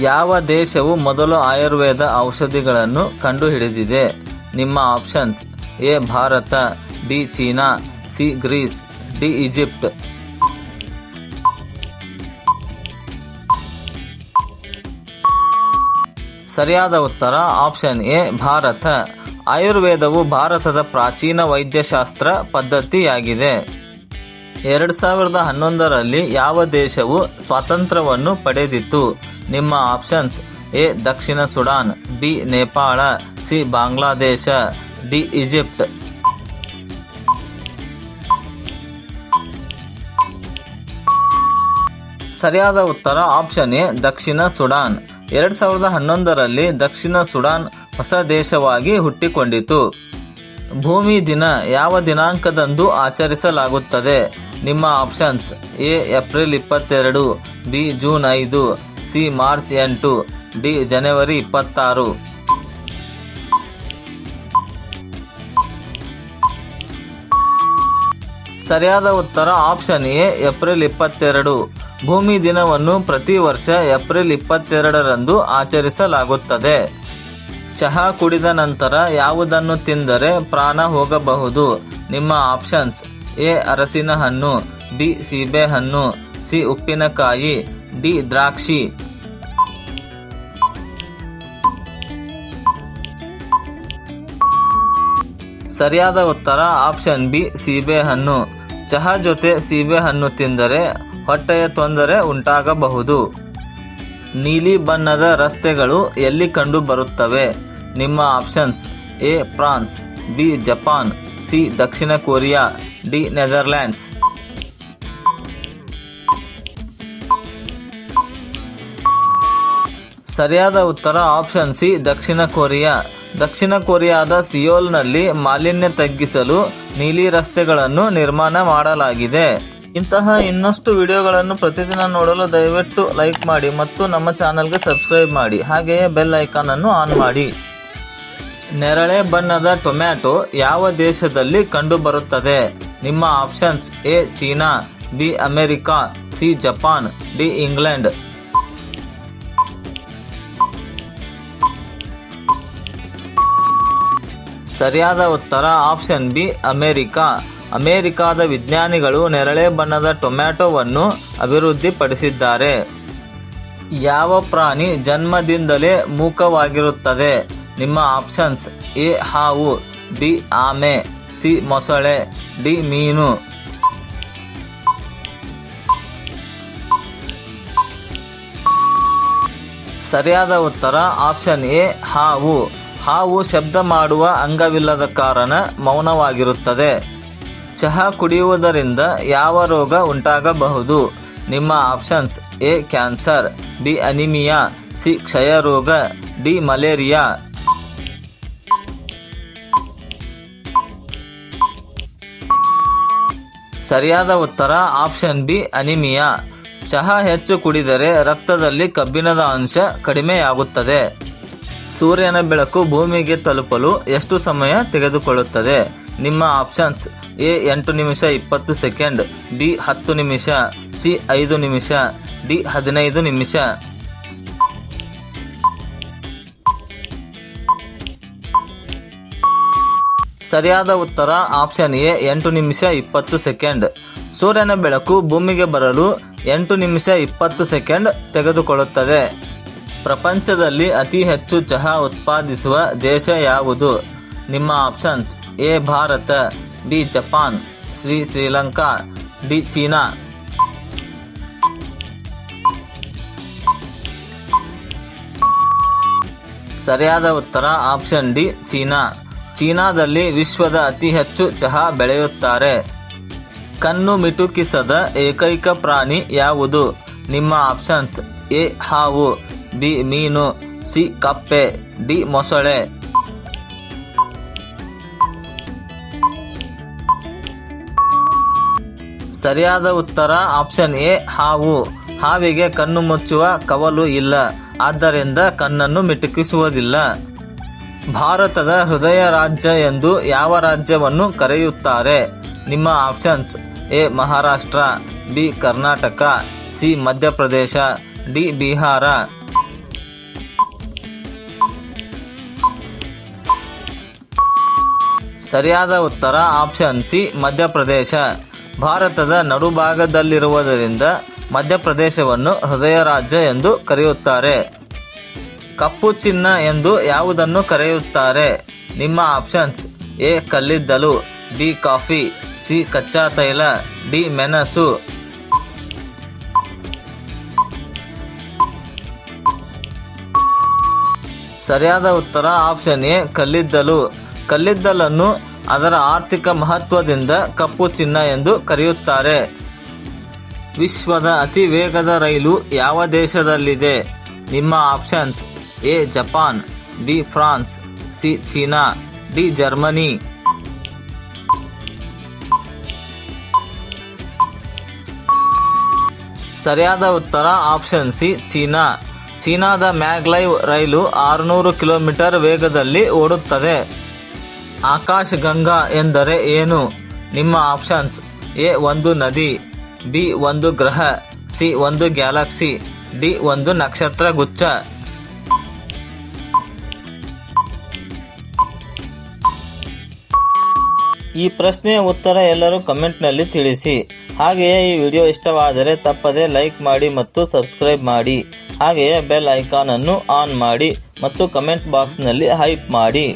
ಯಾವ ದೇಶವು ಮೊದಲು ಆಯುರ್ವೇದ ಔಷಧಿಗಳನ್ನು ಕಂಡುಹಿಡಿದಿದೆ? ನಿಮ್ಮ options, A, Bharat, B, China, C, Greece, D, Egypt. ಸರಿಯಾದ ಉತ್ತರ, ಆಪ್ಷನ್ ಎ, ಭಾರತ. ಆಯುರ್ವೇದವು ಭಾರತದ ಪ್ರಾಚೀನ ವೈದ್ಯಶಾಸ್ತ್ರ ಪದ್ಧತಿಯಾಗಿದೆ. ಎರಡು ಸಾವಿರದ ಹನ್ನೊಂದರಲ್ಲಿ ಯಾವ ದೇಶವು ಸ್ವಾತಂತ್ರ್ಯವನ್ನು ಪಡೆದಿತ್ತು? ನಿಮ್ಮ options A, Dakshina Sudan, B, Nepal, C, Bangladesh, D, Egypt. ಸರಿಯಾದ ಉತ್ತರ ಆಪ್ಷನ್ ಎ, ದಕ್ಷಿಣ ಸುಡಾನ್. ಎರಡ್ ಸಾವಿರದ ಹನ್ನೊಂದರಲ್ಲಿ ದಕ್ಷಿಣ ಸುಡಾನ್ ಹೊಸ ದೇಶವಾಗಿ ಹುಟ್ಟಿಕೊಂಡಿತು. ಭೂಮಿ ದಿನ ಯಾವ ದಿನಾಂಕದಂದು ಆಚರಿಸಲಾಗುತ್ತದೆ? ನಿಮ್ಮ ಆಪ್ಷನ್ಸ್ ಎ, ಏಪ್ರಿಲ್ ಇಪ್ಪತ್ತೆರಡು, ಬಿ, ಜೂನ್ ಐದು. ಸಿ ಮಾರ್ಚ್ ಎಂಟು ಡಿ ಜನವರಿ ಇಪ್ಪತ್ತಾರು. ಸರಿಯಾದ ಉತ್ತರ ಆಪ್ಷನ್ ಎ, ಏಪ್ರಿಲ್ ಇಪ್ಪತ್ತೆರಡು. ಭೂಮಿ ದಿನವನ್ನು ಪ್ರತಿ ವರ್ಷ ಏಪ್ರಿಲ್ ಇಪ್ಪತ್ತೆರಡರಂದು ಆಚರಿಸಲಾಗುತ್ತದೆ. ಚಹಾ ಕುಡಿದ ನಂತರ ಯಾವುದನ್ನು ತಿಂದರೆ ಪ್ರಾಣ ಹೋಗಬಹುದು? ನಿಮ್ಮ ಆಪ್ಷನ್ಸ್ ಎ ಅರಸಿನ ಹಣ್ಣು ಬಿ, ಸೀಬೆಹಣ್ಣು, ಸಿ, ಉಪ್ಪಿನಕಾಯಿ. ಡಿ ದ್ರಾಕ್ಷಿ. ಸರಿಯಾದ ಉತ್ತರ ಆಪ್ಷನ್ ಬಿ ಸೀಬೆಹಣ್ಣು ಚಹಾ ಜೊತೆ ಸೀಬೆಹಣ್ಣು ತಿಂದರೆ ಹೊಟ್ಟೆಯ ತೊಂದರೆ ಉಂಟಾಗಬಹುದು. ನೀಲಿ ಬಣ್ಣದ ರಸ್ತೆಗಳು ಎಲ್ಲಿ ಕಂಡು ಬರುತ್ತವೆ? ನಿಮ್ಮ options A, France, B, Japan, C, Dakshina Korea, D, Netherlands. ಸರಿಯಾದ ಉತ್ತರ ಆಪ್ಷನ್ ಸಿ, ದಕ್ಷಿಣ ಕೊರಿಯಾ. ದಕ್ಷಿಣ ಕೊರಿಯಾದ ಸಿಯೋಲ್ನಲ್ಲಿ ಮಾಲಿನ್ಯ ತಗ್ಗಿಸಲು ನೀಲಿ ರಸ್ತೆಗಳನ್ನು ನಿರ್ಮಾಣ ಮಾಡಲಾಗಿದೆ. ಇಂತಹ ಇನ್ನಷ್ಟು ವಿಡಿಯೋಗಳನ್ನು ಪ್ರತಿದಿನ ನೋಡಲು ದಯವಿಟ್ಟು ಲೈಕ್ ಮಾಡಿ ಮತ್ತು ನಮ್ಮ ಚಾನಲ್ಗೆ ಸಬ್ಸ್ಕ್ರೈಬ್ ಮಾಡಿ. ಹಾಗೆಯೇ ಬೆಲ್ ಐಕಾನ್ ಅನ್ನು ಆನ್ ಮಾಡಿ. ನೆರಳೆ ಬಣ್ಣದ ಟೊಮ್ಯಾಟೊ ಯಾವ ದೇಶದಲ್ಲಿ ಕಂಡುಬರುತ್ತದೆ? ನಿಮ್ಮ options A, China, B, America, C, Japan, D, England. ಸರಿಯಾದ ಉತ್ತರ ಆಪ್ಷನ್ ಬಿ, ಅಮೆರಿಕಾ. ಅಮೆರಿಕಾದ ವಿಜ್ಞಾನಿಗಳು ನೆರಳೆ ಬಣ್ಣದ ಟೊಮ್ಯಾಟೊವನ್ನು ಅಭಿವೃದ್ಧಿಪಡಿಸಿದ್ದಾರೆ. ಯಾವ ಪ್ರಾಣಿ ಜನ್ಮದಿಂದಲೇ ಮೂಕವಾಗಿರುತ್ತದೆ? ನಿಮ್ಮ ಆಪ್ಷನ್ಸ್ ಎ, ಹಾವು, ಬಿ, ಆಮೆ, ಸಿ, ಮೊಸಳೆ, ಡಿ, ಮೀನು. ಸರಿಯಾದ ಉತ್ತರ ಆಪ್ಷನ್ ಎ, ಹಾವು. ಹಾವು ಶಬ್ದ ಮಾಡುವ ಅಂಗವಿಲ್ಲದ ಕಾರಣ ಮೌನವಾಗಿರುತ್ತದೆ. ಚಹಾ ಕುಡಿಯುವುದರಿಂದ ಯಾವ ರೋಗ ಉಂಟಾಗಬಹುದು? ನಿಮ್ಮ options A, cancer, B, anaemia, C, ಕ್ಷಯರೋಗ, ಡಿ, ಮಲೇರಿಯಾ. ಸರಿಯಾದ ಉತ್ತರ ಆಪ್ಷನ್ ಬಿ, ಅನಿಮಿಯಾ. ಚಹಾ ಹೆಚ್ಚು ಕುಡಿದರೆ ರಕ್ತದಲ್ಲಿ ಕಬ್ಬಿಣದ ಅಂಶ ಕಡಿಮೆಯಾಗುತ್ತದೆ. ಸೂರ್ಯನ ಬೆಳಕು ಭೂಮಿಗೆ ತಲುಪಲು ಎಷ್ಟು ಸಮಯ ತೆಗೆದುಕೊಳ್ಳುತ್ತದೆ? ನಿಮ್ಮ ಆಪ್ಷನ್ಸ್ ಎ, ಎಂಟು ನಿಮಿಷ ಇಪ್ಪತ್ತು ಸೆಕೆಂಡ್, ಬಿ, ಹತ್ತು ನಿಮಿಷ, ಸಿ, ಐದು ನಿಮಿಷ, ಡಿ, ಹದಿನೈದು ನಿಮಿಷ. ಸರಿಯಾದ ಉತ್ತರ ಆಪ್ಷನ್ ಎ, ಎಂಟು ನಿಮಿಷ ಇಪ್ಪತ್ತು ಸೆಕೆಂಡ್. ಸೂರ್ಯನ ಬೆಳಕು ಭೂಮಿಗೆ ಬರಲು ಎಂಟು ನಿಮಿಷ ಇಪ್ಪತ್ತು ಸೆಕೆಂಡ್ ತೆಗೆದುಕೊಳ್ಳುತ್ತದೆ. ಪ್ರಪಂಚದಲ್ಲಿ ಅತಿ ಹೆಚ್ಚು ಚಹಾ ಉತ್ಪಾದಿಸುವ ದೇಶ ಯಾವುದು? ನಿಮ್ಮ options, A, Bharat, B, Japan Sri Sri Lanka, D, China. ಸರಿಯಾದ ಉತ್ತರ, ಆಪ್ಷನ್ ಡಿ, ಚೀನಾ. ಚೀನಾದಲ್ಲಿ ವಿಶ್ವದ ಅತಿ ಹೆಚ್ಚು ಚಹಾ ಬೆಳೆಯುತ್ತಾರೆ. ಕಣ್ಣು ಮಿಟುಕಿಸದ ಏಕೈಕ ಪ್ರಾಣಿ ಯಾವುದು? ನಿಮ್ಮ ಆಪ್ಷನ್ಸ್, ಎ, ಹಾವು. ಬಿ ಮೀನು ಸಿ ಕಪ್ಪೆ, ಡಿ ಮೊಸಳೆ. ಸರಿಯಾದ ಉತ್ತರ, ಆಪ್ಷನ್ ಎ, ಹಾವು. ಹಾವಿಗೆ ಕಣ್ಣು ಮುಚ್ಚುವ ಕವಲು ಇಲ್ಲ. ಆದ್ದರಿಂದ ಕಣ್ಣನ್ನು ಮಿಟುಕಿಸುವುದಿಲ್ಲ. ಭಾರತದ ಹೃದಯ ರಾಜ್ಯ ಎಂದು ಯಾವ ರಾಜ್ಯವನ್ನು ಕರೆಯುತ್ತಾರೆ? ನಿಮ್ಮ options A, Maharashtra, B, Karnataka, C, Madhya Pradesh, D, Bihar. ಸರಿಯಾದ ಉತ್ತರ ಆಪ್ಷನ್ ಸಿ, ಮಧ್ಯಪ್ರದೇಶ. ಭಾರತದ ನಡುಭಾಗದಲ್ಲಿರುವುದರಿಂದ ಮಧ್ಯಪ್ರದೇಶವನ್ನು ಹೃದಯ ರಾಜ್ಯ ಎಂದು ಕರೆಯುತ್ತಾರೆ. ಕಪ್ಪು ಚಿನ್ನ ಎಂದು ಯಾವುದನ್ನು ಕರೆಯುತ್ತಾರೆ? ನಿಮ್ಮ ಆಪ್ಷನ್ಸ್ ಎ, ಕಲ್ಲಿದ್ದಲು, ಬಿ, ಕಾಫಿ, ಸಿ, ಕಚ್ಚಾ ತೈಲ, ಡಿ, ಮೆಣಸು. ಸರಿಯಾದ ಉತ್ತರ ಆಪ್ಷನ್ ಎ, ಕಲ್ಲಿದ್ದಲು. ಕಲ್ಲಿದ್ದಲನ್ನು ಅದರ ಆರ್ಥಿಕ ಮಹತ್ವದಿಂದ ಕಪ್ಪು ಚಿನ್ನ ಎಂದು ಕರೆಯುತ್ತಾರೆ. ವಿಶ್ವದ ಅತಿ ವೇಗದ ರೈಲು ಯಾವ ದೇಶದಲ್ಲಿದೆ? ನಿಮ್ಮ options A, Japan, B, France, C, China, D, Germany. ಸರಿಯಾದ ಉತ್ತರ ಆಪ್ಷನ್ ಸಿ, ಚೀನಾ. ಚೀನಾದ ಮ್ಯಾಗ್ಲೈವ್ ರೈಲು ಆರುನೂರು ಕಿಲೋಮೀಟರ್ ವೇಗದಲ್ಲಿ ಓಡುತ್ತದೆ. ಆಕಾಶ್ ಗಂಗಾ ಎಂದರೆ ಏನು? ನಿಮ್ಮ ಆಪ್ಷನ್ಸ್. ಎ ಒಂದು ನದಿ, ಬಿ ಒಂದು ಗ್ರಹ, ಸಿ ಒಂದು ಗ್ಯಾಲಕ್ಸಿ, ಡಿ ಒಂದು ನಕ್ಷತ್ರ ಗುಚ್ಛ ಈ ಪ್ರಶ್ನೆಯ ಉತ್ತರ ಎಲ್ಲರೂ ಕಮೆಂಟ್ನಲ್ಲಿ ತಿಳಿಸಿ. ಹಾಗೆಯೇ ಈ ವಿಡಿಯೋ ಇಷ್ಟವಾದರೆ ತಪ್ಪದೆ ಲೈಕ್ ಮಾಡಿ ಮತ್ತು ಸಬ್ಸ್ಕ್ರೈಬ್ ಮಾಡಿ. ಹಾಗೆಯೇ ಬೆಲ್ ಐಕಾನ್ ಅನ್ನು ಆನ್ ಮಾಡಿ ಮತ್ತು ಕಮೆಂಟ್ ಬಾಕ್ಸ್ನಲ್ಲಿ ಹೈಪ್ ಮಾಡಿ.